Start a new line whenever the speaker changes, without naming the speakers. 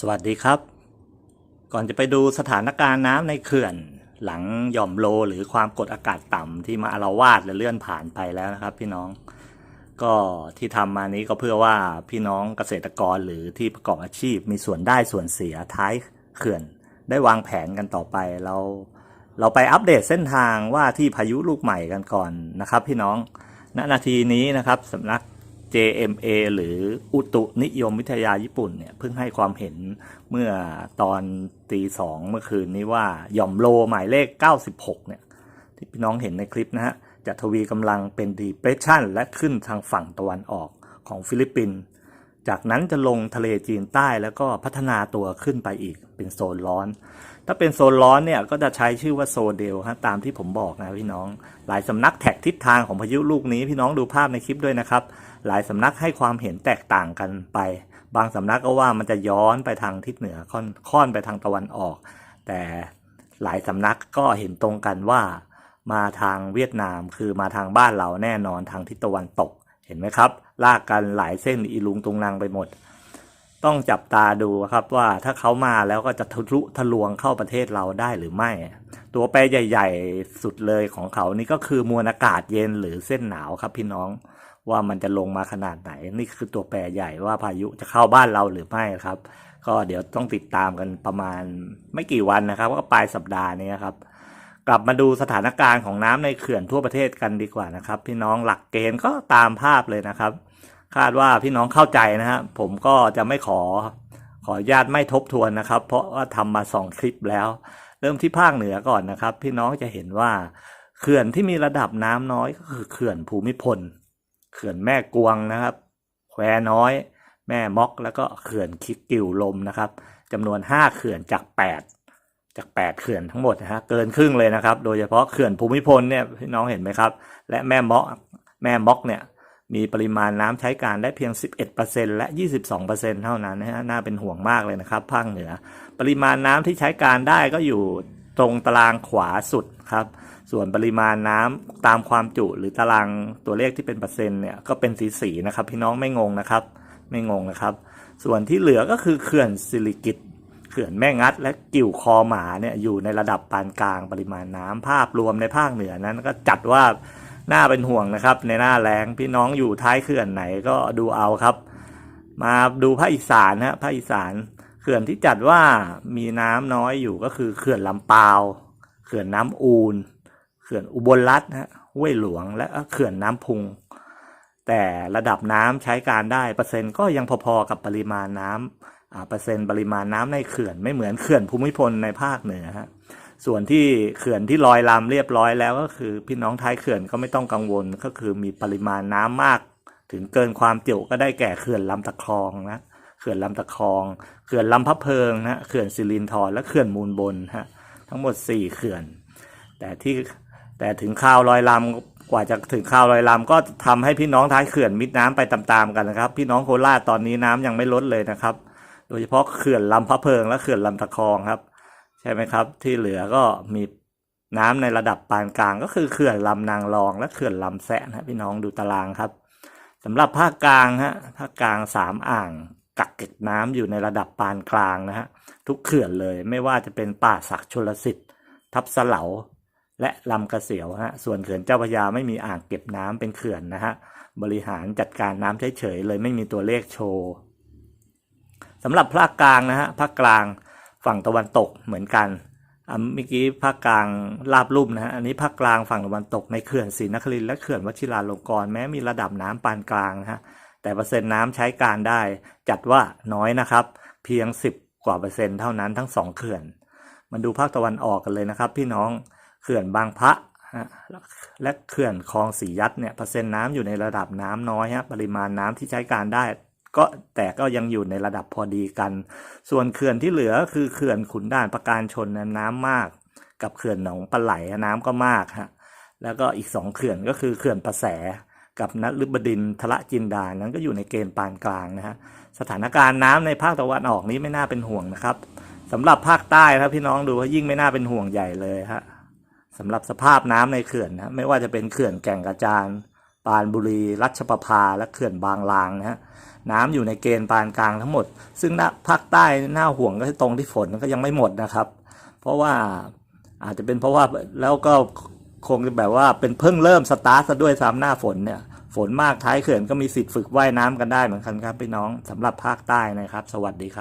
สวัสดีครับ ก่อนจะไปดูสถานการณ์น้ำในเขื่อน หลังหย่อมโลหรือความกดอากาศต่ำที่มาอาละวาดและเลื่อนผ่านไปแล้วนะครับ พี่น้อง ก็ที่ทำมานี้ก็เพื่อว่าพี่น้องเกษตรกรหรือที่ประกอบอาชีพมีส่วนได้ส่วนเสียท้ายเขื่อน ได้วางแผนกันต่อไปเราเราไปอัปเดตเส้นทางว่าที่พายุลูกใหม่กันก่อนนะครับ พี่น้องณนาทีนี้นะครับสำนัก JMA หรืออุตุนิยมวิทยาญี่ปุ่นเนี่ยเพิ่งให้ความเห็นเมื่อตอนตีสองเมื่อคืนนี้ว่าหย่อมโลหมายเลข 96 เนี่ย ที่พี่น้องเห็นในคลิปนะฮะจะทวีกำลังเป็น depression และขึ้นทางฝั่งตะวันออกของฟิลิปปินส์ จากนั้นจะลงทะเลจีนใต้แล้วก็พัฒนาตัวขึ้นไปอีกเป็นโซนร้อน ถ้าเป็นโซนร้อนเนี่ยก็จะใช้ชื่อว่าโซเดลฮะตามที่ผมบอกนะพี่น้อง หลายสำนักแท็กทิศทางของพายุลูกนี้พี่น้องดูภาพในคลิปด้วยนะครับ หลายสำนักให้ความเห็นแตกต่างกันไป บางสำนักก็ว่ามันจะย้อนไปทางทิศเหนือค่อนค่อนไปทางตะวันออก แต่หลายสำนักก็เห็นตรงกันว่า มาทางเวียดนามคือมาทางบ้านเราแน่นอนทางทิศตะวันตก เห็นไหมครับ ลากกันหลายเส้นอีลุงตุงนางไปหมด ต้องจับตาดูครับว่าถ้าเขามาแล้วก็จะทะลุทะลวงเข้าประเทศเราได้หรือไม่ ตัวแปรใหญ่ ๆ สุดเลยของเขานี่ก็คือมวลอากาศเย็นหรือเส้นหนาวครับพี่น้องว่ามันจะลงมาขนาดไหน นี่คือตัวแปรใหญ่ว่าพายุจะเข้าบ้านเราหรือไม่ครับ ก็เดี๋ยวต้องติดตามกันประมาณไม่กี่วันนะครับ ก็ปลายสัปดาห์นี้ครับ กลับมาดูสถานการณ์ของน้ำในเขื่อนทั่วประเทศกันดีกว่านะครับ พี่น้องหลักเกณฑ์ก็ตามภาพเลยนะครับ คาดว่าพี่น้องเข้าใจนะฮะผมก็จะไม่ขอขออนุญาตไม่ทบทวนนะครับ เพราะว่าทำมาสองคลิปแล้ว เริ่มที่ภาคเหนือก่อนนะครับ พี่น้องจะเห็นว่าเขื่อนที่มีระดับน้ำน้อยก็คือเขื่อนภูมิพล เขื่อนแม่กวงนะครับ แควน้อย แม่ม็อกแล้วก็เขื่อนคิกกิวลมนะครับจำนวนห้าเขื่อนจากแปด จากแปดเขื่อนทั้งหมดนะฮะเกินครึ่งเลยนะครับ โดยเฉพาะเขื่อนภูมิพลเนี่ยพี่น้องเห็นไหมครับ และแม่ม็อกแม่ม็อกเนี่ยมีปริมาณน้ำใช้การได้เพียง 11%และ 22%เท่านั้นนะฮะน่าเป็นห่วงมากเลยนะครับภาคเหนือ ปริมาณน้ำที่ใช้การได้ก็อยู่ตรงตารางขวาสุดครับส่วนปริมาณน้ำตามความจุหรือตารางตัวเลขที่เป็นเปอร์เซ็นต์เนี่ยก็เป็นสีสีนะครับ พี่น้องไม่งงนะครับ ไม่งงนะครับ ส่วนที่เหลือก็คือเขื่อนสิริกิต ขื่อนแม่งัด และกิ่วคอหมาเนี่ยอยู่ในระดับปานกลางปริมาณน้ำภาพรวมในภาคเหนือนั้น ก็จัดว่าน่าเป็นห่วงนะครับ ในหน้าแรงพี่น้องอยู่ท้ายเขื่อนไหนก็ดูเอาครับ มาดูภาคอีสานนะภาคอีสานเขื่อนที่จัดว่ามีน้ำน้อยอยู่ก็คือเขื่อนลำปาวเขื่อนน้ำอูนเขื่อนอุบลรัตน์ฮะห้วยหลวง และเขื่อนน้ำพุง แต่ระดับน้ำใช้การได้เปอร์เซ็นต์ก็ยังพอๆกับปริมาณน้ำอ่า เปอร์เซ็นต์ปริมาณน้ำในเขื่อนไม่เหมือนเขื่อนภูมิพลในภาคเหนือฮะส่วนที่เขื่อนที่ลอยลำเรียบร้อยแล้วก็คือพี่น้องท้ายเขื่อนก็ไม่ต้องกังวลก็คือมีปริมาณน้ำมาก ถึงเกินความจุก็ได้แก่เขื่อนลำตะคลองนะเขื่อนลำตะคลองเขื่อนลำพะเพิงนะเขื่อนสิรินธรและเขื่อนมูลบนฮะทั้งหมดสี่เขื่อน แต่ที่แต่ถึงข่าวลอยลำกว่าจะถึงข่าวลอยลำก็ทำให้พี่น้องท้ายเขื่อนมิดน้ำไปตามๆกันนะครับ พี่น้องโคราชตอนนี้น้ำยังไม่ลดเลยนะครับ โดยเฉพาะเขื่อนลำพะเพิงและเขื่อนลำตะคองครับ ใช่ไหมครับ ที่เหลือก็มีน้ำในระดับปานกลางก็คือเขื่อนลำนางรอง และเขื่อนลำแสะนะพี่น้องดูตารางครับสำหรับภาคกลางฮะภาคกลางสามอ่างกักเก็บน้ำอยู่ในระดับปานกลางนะฮะทุกเขื่อนเลยไม่ว่าจะเป็นป่าศักชลสิทธิ์ทับสเหลาและลำกระเสียวฮะส่วนเขื่อนเจ้าพระยาไม่มีอ่างเก็บน้ำเป็นเขื่อนนะฮะบริหารจัดการน้ำเฉยๆเลยไม่มีตัวเลขโชว์ สำหรับภาคกลางนะฮะภาคกลางฝั่งตะวันตกเหมือนกันอ่าเมื่อกี้ภาคกลางลาบลุ่มนะฮะอันนี้ภาคกลางฝั่งตะวันตกในเขื่อนศรีนครินทร์และเขื่อนวชิราลงกรณ์แม้มีระดับน้ำปานกลางนะฮะแต่เปอร์เซ็นต์น้ำใช้การได้ จัดว่าน้อยนะครับ เพียง 10 กว่าเปอร์เซ็นต์เท่านั้นทั้งสองเขื่อนมาดูภาคตะวันออกกันเลยนะครับ พี่น้องเขื่อนบางพระฮะและเขื่อนคลองสียัดเนี่ยเปอร์เซ็นต์น้ำอยู่ในระดับน้ำน้อยฮะปริมาณน้ำที่ใช้การได้ ก็แต่ก็ยังอยู่ในระดับพอดีกัน ส่วนเขื่อนที่เหลือคือเขื่อนขุนด่านประการชนน,น้ำมาก กับเขื่อนหนองปลาไหลน้ำก็มากฮะแล้วก็อีกสองเขื่อนก็คือเขื่อนประแสกับนฤบดินทละจินดานั้นก็อยู่ในเกณฑ์ปานกลางนะฮะสถานการณ์น้ำในภาคตะวันออกนี้ไม่น่าเป็นห่วงนะครับสำหรับภาคใต้ครับพี่น้องดูว่ายิ่งไม่น่าเป็นห่วงใหญ่เลยฮะสำหรับสภาพน้ำในเขื่อนนะไม่ว่าจะเป็นเขื่อนแก่งกระจาน ปานบุรีรัชประภาและเขื่อนบางลางนะฮะน้ำอยู่ในเกณฑ์ปานกลางทั้งหมด ซึ่งภาคใต้หน่าห่วงก็ตรงที่ฝนก็ยังไม่หมดนะครับ เพราะว่าอาจจะเป็นเพราะว่าแล้วก็คงจะแบบว่าเป็นเพิ่งเริ่มสตาร์ทซะด้วยซ้ำหน้าฝนเนี่ยฝนมากท้ายเขื่อนก็มีสิทธิ์ฝึกว่ายน้ำกันได้เหมือนกันครับพี่น้องสำหรับภาคใต้นะครับ สวัสดีครับ